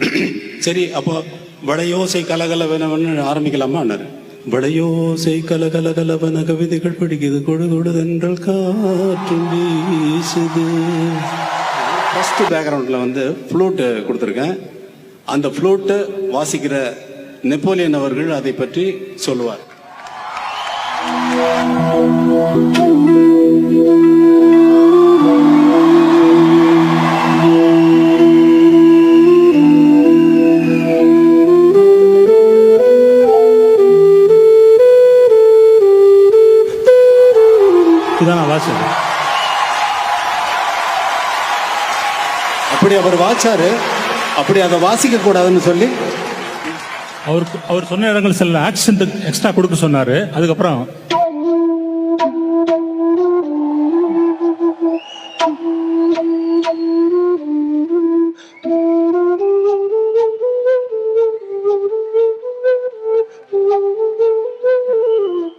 சரி அப்போ வளையோசை கலகலவனவன்னு ஆரம்பிக்கலாமான்னாரு வளையோசை கலகலகலவன கவிதைகள் பிடிக்குது கொடு கொடுதென்றல் காற்று வீசுது. ஃபர்ஸ்ட் பேக்ரவுண்டில் வந்து ஃப்ளூட்டு கொடுத்துருக்கேன். அந்த ஃப்ளூட்டு வாசிக்கிற நெப்போலியன் அவர்கள் அதை பற்றி சொல்லுவார். இதுதான் நான் அப்படி அவர் வாச்சாரு அப்படி அதை வாசிக்க கூடாதுன்னு சொல்லி. அவர் அவர் சொன்ன இடங்கள் சில ஆக்சன்ட் எக்ஸ்ட்ரா கொடுக்க சொன்னாரு. அதுக்கப்புறம் Thank you.